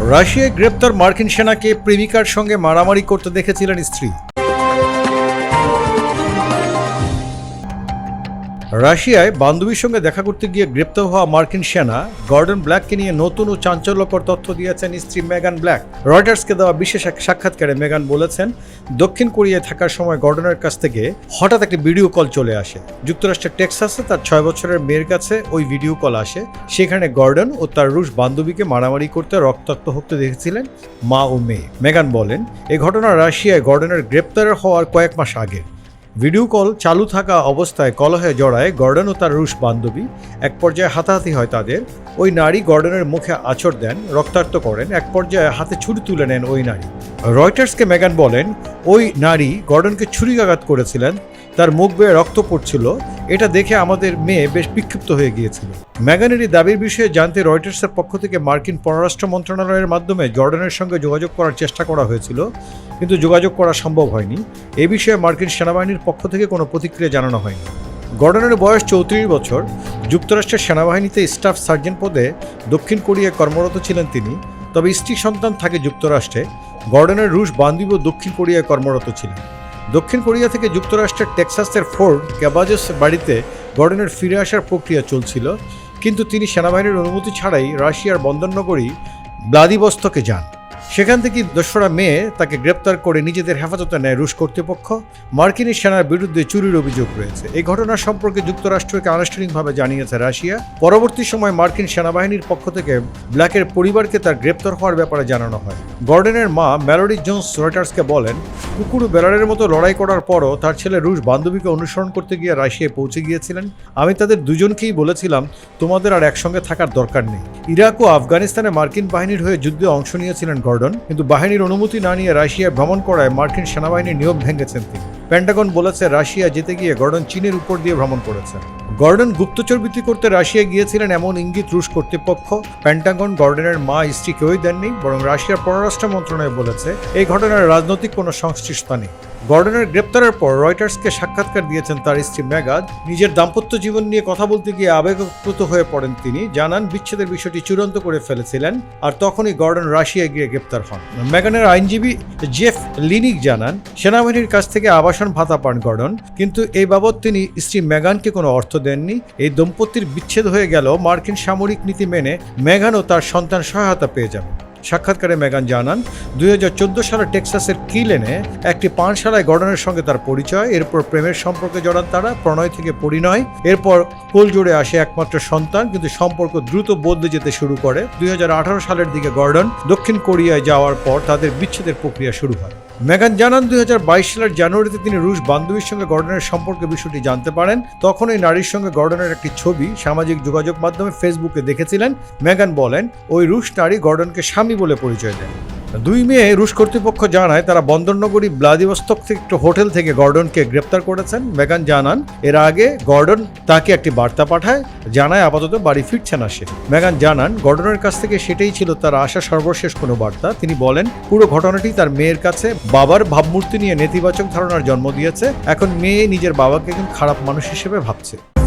রাশিয়ায় গ্রেপ্তার মার্কিন সেনাকে প্রেমিকার সঙ্গে মারামারি করতে দেখেছিলেন স্ত্রী। রাশিয়ায় বান্ধবীর সঙ্গে দেখা করতে গিয়ে গ্রেপ্তার হওয়া মার্কিন সেনা গর্ডন ব্ল্যাককে নিয়ে নতুন ও চাঞ্চল্যকর তথ্য দিয়েছেন স্ত্রী মেগান ব্ল্যাক। রয়টার্সকে দেওয়া বিশেষ এক সাক্ষাৎকারে মেগান বলেছেন, দক্ষিণ কোরিয়ায় থাকার সময় গর্ডনের কাছ থেকে হঠাৎ একটি ভিডিও কল চলে আসে। যুক্তরাষ্ট্রের টেক্সাসে তার ছয় বছরের মেয়ের কাছে ওই ভিডিও কল আসে। সেখানে গর্ডন ও তার রুশ বান্ধবীকে মারামারি করতে রক্তাক্ত হতে দেখেছিলেন মা ও মেয়ে। মেগান বলেন, এ ঘটনা রাশিয়ায় গর্ডনের গ্রেপ্তার হওয়ার কয়েক মাস আগে। ভিডিও কল চালু থাকা অবস্থায় কলহে জড়ায় গর্ডন ও তার রুশ বান্ধবী। এক পর্যায়ে হাতাহাতি হয় তাদের। ওই নারী গর্ডনের মুখে আছর দেন, রক্তাক্ত করেন। এক পর্যায়ে হাতে ছুরি তুলে নেন ওই নারী। রয়টার্সকে মেগান বলেন, ওই নারী গর্ডনকে ছুরিকাঘাত করেছিলেন। তার মুখ বেয়ে রক্ত পড়ছিল। এটা দেখে আমাদের মেয়ে বেশ বিক্ষিপ্ত হয়ে গিয়েছিল। ম্যাগানের এই দাবির বিষয়ে জানতে রয়টার্সের পক্ষ থেকে মার্কিন পররাষ্ট্র মন্ত্রণালয়ের মাধ্যমে জর্ডানের সঙ্গে যোগাযোগ করার চেষ্টা করা হয়েছিল, কিন্তু যোগাযোগ করা সম্ভব হয়নি। এ বিষয়ে মার্কিন সেনাবাহিনীর পক্ষ থেকে কোনো প্রতিক্রিয়া জানানো হয়নি। গর্ডনের বয়স চৌত্রিশ বছর। যুক্তরাষ্ট্রের সেনাবাহিনীতে স্টাফ সার্জেন্ট পদে দক্ষিণ কোরিয়ায় কর্মরত ছিলেন তিনি, তবে স্ত্রী সন্তান থাকে যুক্তরাষ্ট্রে। গর্ডনের রুশ বান্ধবী ও দক্ষিণ কোরিয়ায় কর্মরত ছিলেন। দক্ষিণ কোরিয়া থেকে যুক্তরাষ্ট্রের টেক্সাসের ফোর্ড ক্যাবাজেস বাড়িতে গর্ডনের ফিরে আসার প্রক্রিয়া চলছিল। কিন্তু তিনি সেনাবাহিনীর অনুমতি ছাড়াই রাশিয়ার বন্দরনগরী ব্লাদিবস্তকে যান। সেখান থেকে দোসরা মে তাকে গ্রেপ্তার করে নিজেদের হেফাজতে নেয় রুশ কর্তৃপক্ষ। মার্কিনী সেনার বিরুদ্ধে চুরির অভিযোগ রয়েছে। এই ঘটনা সম্পর্কে যুক্তরাষ্ট্রকে আনুষ্ঠানিকভাবে জানিয়েছে রাশিয়া। পরবর্তী সময় মার্কিন সেনাবাহিনীর পক্ষ থেকে ব্ল্যাকের পরিবারকে তার গ্রেপ্তার হওয়ার ব্যাপারে জানানো হয়। গর্ডেনের মা মেলোডি জোন্স রয়টার্সকে বলেন, কুকুর বেলারের মতো লড়াই করার পরও তার ছেলে রুশ বান্ধবীকে অনুসরণ করতে গিয়ে রাশিয়ায় পৌঁছে গিয়েছিলেন। আমি তাদের দুজনকেই বলেছিলাম, তোমাদের আর একসঙ্গে থাকার দরকার নেই। ইরাক ও আফগানিস্তানে মার্কিন বাহিনীর হয়ে যুদ্ধে অংশ নিয়েছিলেন গর্ডন। কিন্তু বাহিনীর অনুমতি না নিয়ে রাশিয়ায় ভ্রমণ করায় মার্কিন সেনাবাহিনীর নিয়োগ ভেঙেছেন তিনি। প্যান্টাগন বলেছে রাশিয়া যেতে গিয়ে গর্ডন চীনের উপর দিয়ে ভ্রমণ করেছেন গর্ডন গুপ্তচর বৃত্তি করতে রাশিয়া গিয়েছিলেন এমন ইঙ্গিত রুশ কর্তৃপক্ষ। প্যান্টাগন গর্ডনের মা স্ত্রী কেউই দেননি, বরং রাশিয়ার পররাষ্ট্র মন্ত্রণালয় বলেছে, এই ঘটনার রাজনৈতিক কোনো সংশ্লিষ্ট নেই। গর্ডনের গ্রেপ্তারের পর রয়টার্সকে সাক্ষাৎকার দিয়েছেন তার স্ত্রী মেগাদ। নিজের দাম্পত্য জীবন নিয়ে কথা বলতে গিয়ে আবেগপ্লুত হয়ে পড়েন তিনি। জানান, বিচ্ছেদের বিষয়টি চূড়ান্ত করে ফেলেছিলেন, আর তখনই গর্ডন রাশিয়ায় গিয়ে গ্রেপ্তার হন। মেগানের আইনজীবী জেফ লিনিক জানান, সেনাবাহিনীর কাছ থেকে আবাসন ভাতা পান গর্ডন কিন্তু এই বাবদ তিনি স্ত্রী মেগানকে কোনো অর্থ দেননি। এই দম্পতির বিচ্ছেদ হয়ে গেল মার্কিন সামরিক নীতি মেনে মেগানও তার সন্তান সহায়তা পেয়ে যাবেন। সাক্ষাৎকারে মেগান জানান, দুই সালে টেক্সাসের কিলেনে একটি পানশালায় গর্ডনের সঙ্গে তার পরিচয়। এরপর প্রেমের সম্পর্কে জড়ান তারা, প্রণয় থেকে পরিণয়। এরপর কোল জুড়ে আসে একমাত্র সন্তান, কিন্তু সম্পর্ক দ্রুত বদলে যেতে শুরু করে। দুই হাজার আঠারো সালের দিকে গর্ডন দক্ষিণ কোরিয়ায় যাওয়ার পর তাদের বিচ্ছেদের প্রক্রিয়া শুরু হয়। মেগান জানান, দুই হাজার বাইশ সালের জানুয়ারিতে তিনি রুশ বান্ধবীর সঙ্গে গর্ডনের সম্পর্কে বিষয়টি জানতে পারেন। তখন এই নারীর সঙ্গে গর্ডনের একটি ছবি, সামাজিক যোগাযোগ মাধ্যমে ফেসবুকে দেখেছিলেন। মেগান বলেন, ওই রুশ নারী গর্ডনকে স্বামী বলে পরিচয় দেন। দুই মেয়ে রুশ কর্তৃপক্ষ জানায় তারা বন্দরনগরী ব্লাদিবস্তক থেকে একটি হোটেল থেকে গর্ডনকে গ্রেপ্তার করেছেন। মেগান জানান, এর আগে গর্ডন তাকে একটি বার্তা পাঠায়, জানায় আপাতত বাড়ি ফিরছে না সে। মেগান জানান, গর্ডনের কাছ থেকে সেটাই ছিল তার আশা সর্বশেষ কোনো বার্তা। তিনি বলেন, পুরো ঘটনাটি তার মেয়ের কাছে বাবার ভাবমূর্তি নিয়ে নেতিবাচক ধারণার জন্ম দিয়েছে। এখন মেয়ে নিজের বাবাকে একজন খারাপ মানুষ হিসেবে ভাবছে।